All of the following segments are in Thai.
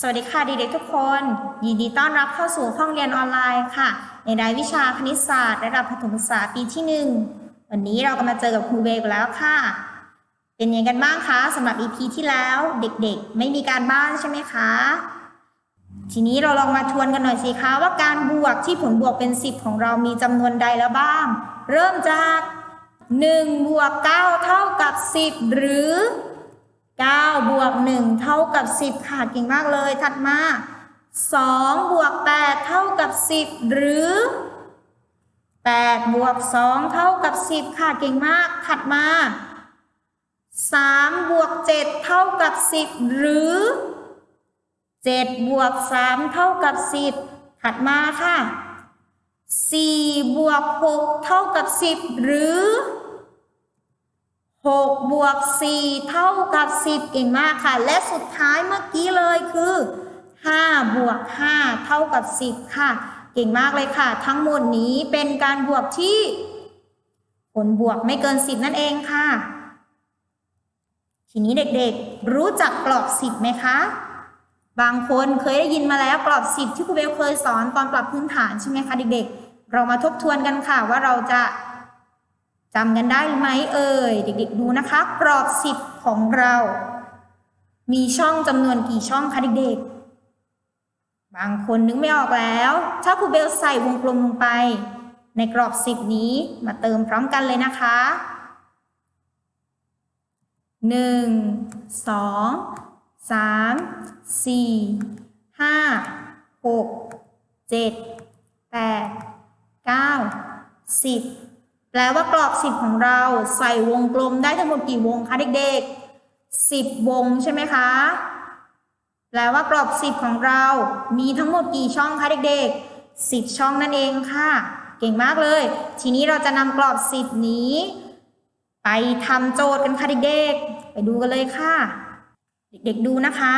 สวัสดีค่ะเด็กๆทุกคน ยินดีต้อนรับเข้าสู่ห้องเรียนออนไลน์ค่ะ ในรายวิชาคณิตศาสตร์ระดับประถมศึกษาปีที่หนึ่งวันนี้เราก็มาเจอกับครูเบลกันแล้วค่ะ เป็นยังไงกันบ้างคะสำหรับ EP ที่แล้วเด็กๆ ไม่มีการบ้านใช่ไหมคะ ทีนี้เราลองมาทวนกันหน่อยสิคะว่าการบวกที่ผลบวกเป็น 10 ของเรามีจำนวนใดแล้วบ้าง เริ่มจาก1บวก9เท่ากับ 10 หรือ 9 บวก 1 เท่ากับ 10 ค่ะเก่งมากเลย ถัดมา 2 บวก 8 เท่ากับ 10 หรือ 8 บวก 2 เท่ากับ 10 ค่ะเก่งมาก ถัดมา 3 บวก 7 เท่ากับ 10 หรือ 7 บวก 3 เท่ากับ 10 ถัดมาค่ะ 4 บวก 6 เท่ากับ 10 หรือ 6บวก4เท่ากับ 10 เก่งมากค่ะ และสุดท้ายเมื่อกี้เลยคือ5บวก5เท่ากับ 10 ค่ะ เก่งมากเลยค่ะ ทั้งหมดนี้เป็นการบวกที่ ผลบวกไม่เกิน 10 นั่นเองค่ะ ทีนี้เด็กๆ รู้จักกรอบ 10 ไหมคะ บางคนเคยได้ยินมาแล้วกรอบ 10 ที่ครูเบลเคยสอนตอนปรับพื้นฐานใช่ไหมคะเด็กๆ เรามาทบทวนกันค่ะว่าเราจะ จำกันได้ไหมเอ่ย เด็กๆดูนะคะ กรอบ 10 ของเรา มีช่องจำนวนกี่ช่องคะเด็กๆ บางคนนึกไม่ออกแล้ว ถ้าครูเบลใส่วงกลมลงไป ในกรอบ 10 นี้มาเติมพร้อมกันเลยนะคะหนึ่งสองสามสี่ห้าหกเจ็ดแปดเก้าสิบ แปลว่ากรอบสิบของเราใส่วงกลมได้ทั้งหมดกี่วงคะเด็กๆสิบวงใช่ไหมคะ แปลว่ากรอบสิบของเรา มีทั้งหมดกี่ช่องคะเด็กๆสิบช่องนั่นเองค่ะ เก่งมากเลย ทีนี้เราจะนำกรอบสิบนี้ ไปทำโจทย์กันค่ะเด็กๆ ไปดูกันเลยค่ะ เด็กๆดูนะคะ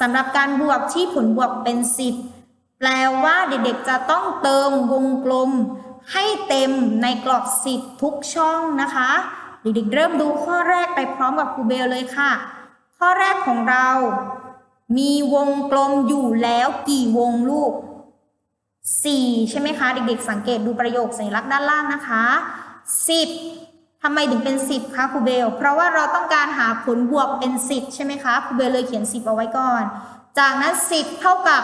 สำหรับการบวกที่ผลบวกเป็น10แปลว่าเด็กๆจะต้องเติมวงกลม ให้เต็มในกรอบ 10 ทุกช่องนะคะ เด็กๆเริ่มดูข้อแรกไปพร้อมกับครูเบลเลยค่ะ ข้อแรกของเรา มีวงกลมอยู่แล้วกี่วงลูก 4 ใช่ไหมคะ เด็กๆ สังเกตดูประโยคสัญลักษณ์ด้านล่างนะคะ 10ทำไมถึงเป็น 10คะครูเบล เพราะว่าเราต้องการหาผลบวกเป็น 10 ใช่ไหมคะครูเบลเลยเขียน 10 เอาไว้ก่อน จากนั้น 10 เท่ากับ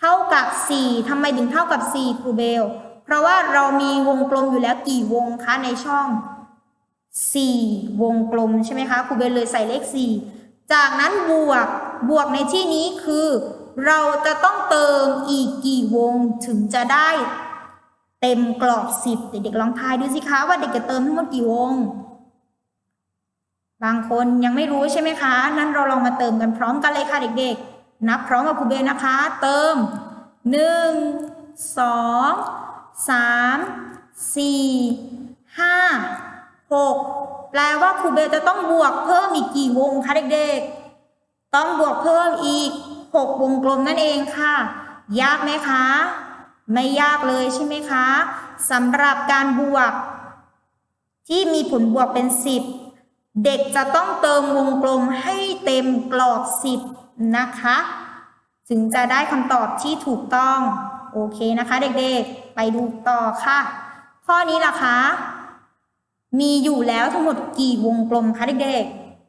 เท่ากับ 4ทำไมถึงเท่ากับ 4 ครูเบล เพราะว่าเรามีวงกลมอยู่แล้วกี่วงคะในช่อง 4 วงกลมใช่ไหมคะครูเบลเลยใส่เลข 4 จากนั้นบวกบวกในที่นี้คือ เราจะต้องเติมอีกกี่วงถึงจะได้เต็มกรอบสิบเด็กๆลองทายดูสิคะว่าเด็กจะเติมทั้งหมดกี่วง บางคนยังไม่รู้ใช่ไหมคะ นั้นเราลองมาเติมกันพร้อมกันเลยค่ะเด็กๆ นับพร้อมกับครูเบลนะคะ เติมหนึ่งสองสามสี่ห้าหกแปลว่าครูเบลจะต้องบวกเพิ่มอีกกี่วงคะเด็กๆ ต้องบวกเพิ่มอีกหกวงกลมนั่นเองค่ะ ยากไหมคะ ไม่ยากเลยใช่ไหมคะสำหรับการบวก ที่มีผลบวกเป็น 10 เด็กจะต้องเติมวงกลมให้เต็มกรอบ 10 นะคะ ถึงจะได้คำตอบที่ถูกต้อง โอเคนะคะ เด็กๆ ไปดูต่อค่ะ ข้อนี้ล่ะคะ มีอยู่แล้วทั้งหมดกี่วงกลมคะเด็ก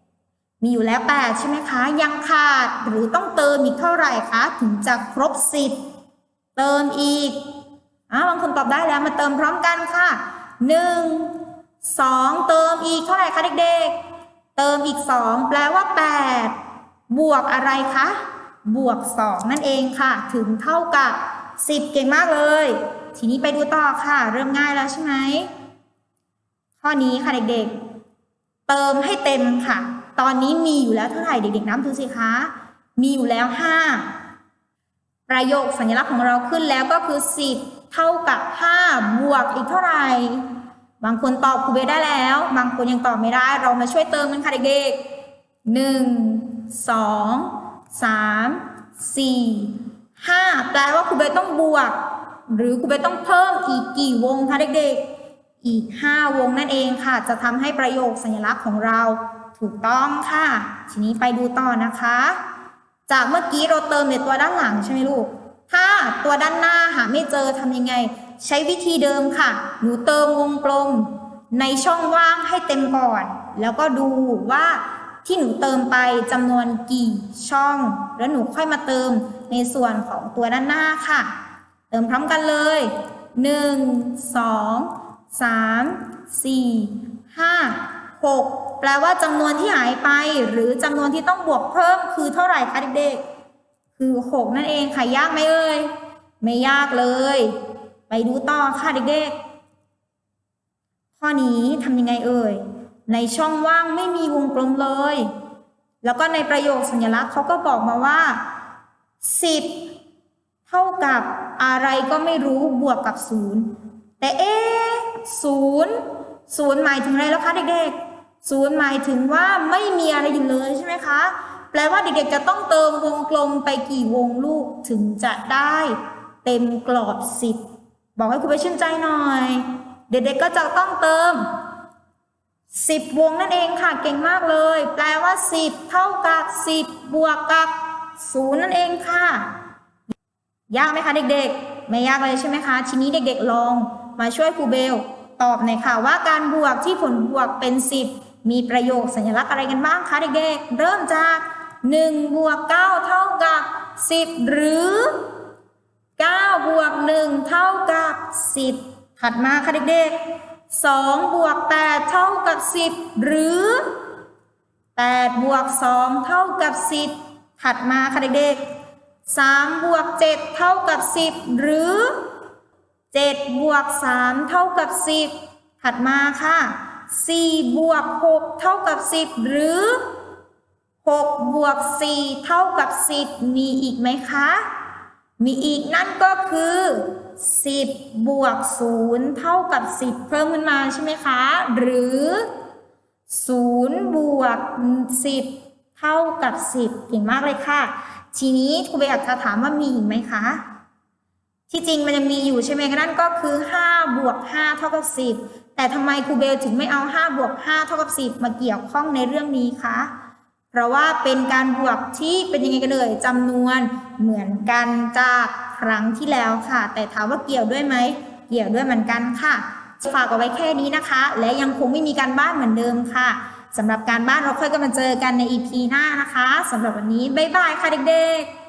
ๆ มีอยู่แล้ว 8 ใช่ไหมคะ ยังขาดหรือต้องเติมอีกเท่าไหร่คะ ถึงจะครบ 10 เติมอีกอ่าบางคนตอบได้แล้วมาเติมพร้อมกันค่ะ 1 2 เติมอีกเท่าไหร่คะเด็กๆ เติมอีก 2 แปลว่า 8 บวกอะไรคะ บวก 2 นั่นเองค่ะ ถึงเท่ากับ 10 เก่งมากเลย ทีนี้ไปดูต่อค่ะ เริ่มง่ายแล้วใช่ไหม ข้อนี้ค่ะเด็กๆ เติมให้เต็มค่ะ ตอนนี้มีอยู่แล้วเท่าไหร่เด็กๆนับดูสิคะ มีอยู่แล้ว 5 ประโยคสัญลักษณ์ของเราขึ้นแล้วก็คือ 10 เท่ากับ 5 บวกอีกเท่าไหร่ บางคนตอบครูเบได้แล้ว บางคนยังตอบไม่ได้ เรามาช่วยเติมกันค่ะเด็กๆหนึ่ง สองสามสี่ห้าแปลว่าครูเบสต้องบวก หรือครูเบสต้องเพิ่มอีกกี่วงคะเด็กๆ อีก5วงนั่นเองค่ะ จะทำให้ประโยคสัญลักษณ์ของเราถูกต้องค่ะ ทีนี้ไปดูต่อนะคะ จากเมื่อกี้เราเติมในตัวด้านหลังใช่ไหมลูก ถ้าตัวด้านหน้าหาไม่เจอทำยังไง ใช้วิธีเดิมค่ะ หนูเติมวงกลม ในช่องว่างให้เต็มก่อน แล้วก็ดูว่า ที่หนูเติมไปจำนวนกี่ช่อง แล้วหนูค่อยมาเติมในส่วนของตัวด้านหน้าค่ะ เติมพร้อมกันเลย 1 2 3 4 5 6 แปลว่าจำนวนที่หายไป หรือจำนวนที่ต้องบวกเพิ่มคือเท่าไหร่คะเด็กๆ คือ 6 นั่นเองค่ะ ยากไหมเอ่ย ไม่ยากเลย ไปดูต่อค่ะเด็กๆ ข้อนี้ทำยังไงเอ่ย ในช่องว่างไม่มีวงกลมเลย แล้วก็ในประโยคสัญลักษณ์เขาก็บอกมาว่า 10 เท่ากับอะไรก็ไม่รู้บวกกับ 0 แต่เอ๊ศูนย์ศูนย์หมายถึงอะไรแล้วคะเด็กๆศูนย์หมายถึงว่าไม่มีอะไรอยู่เลยใช่ไหมคะ แปลว่าเด็กๆจะต้องเติมวงกลมไปกี่วงลูกถึงจะได้เต็มกรอบ 10 บอกให้ครูไปชื่นใจหน่อย เด็กๆก็จะต้องเติม 10 วงนั่นเองค่ะเก่งมากเลย แปลว่า 10 เท่ากับ 10 บวกกับ 0 นั่นเองค่ะ ยากไหมคะเด็กๆ ไม่ยากเลยใช่ไหมคะ ทีนี้เด็กๆลองมาช่วยครูเบล ตอบหน่อยค่ะว่าการบวกที่ผลบวกเป็น 10 มีประโยคสัญลักษณ์อะไรกันบ้างคะเด็กๆ เริ่มจาก1บวก9เท่ากับ 10 หรือ9บวก1เท่ากับ 10 ถัดมาค่ะเด็กๆ 2 บวก 8 เท่ากับ 10 หรือ 8 บวก 2 เท่ากับ 10 ถัดมาค่ะเด็กๆ 3 บวก 7 เท่ากับ 10 หรือ 7 บวก 3 เท่ากับ 10 ถัดมาค่ะ 4 บวก 6 เท่ากับ 10 หรือ 6 บวก 4 เท่ากับ 10 มีอีกไหมคะ มีอีกนั่นก็คือ 10 บวก 0 เท่ากับ 10 เพิ่มขึ้นมาใช่ไหมคะ หรือ 0 บวก 10 เท่ากับ 10เก่งมากเลยค่ะ ทีนี้ครูเบย์อยากจะถามว่ามีอีกไหมคะ ที่จริงมันยังมีอยู่ใช่ไหมคะนั่นก็คือ 5 บวก 5 เท่ากับ 10 แต่ทำไมครูเบลถึงไม่เอา 5 บวก 5 เท่ากับ 10 มาเกี่ยวข้องในเรื่องนี้คะ เพราะว่าเป็นการบวกที่เป็นยังไงกันเลยจำนวนเหมือนกันจากครั้งที่แล้วค่ะ แต่ถามว่าเกี่ยวด้วยไหมเกี่ยวด้วยเหมือนกันค่ะฝากเอาไว้แค่นี้นะคะ และยังคงไม่มีการบ้านเหมือนเดิมค่ะสำหรับการบ้านเราค่อยกันมาเจอกันใน EP หน้านะคะสำหรับวันนี้บ๊ายบายค่ะเด็กๆ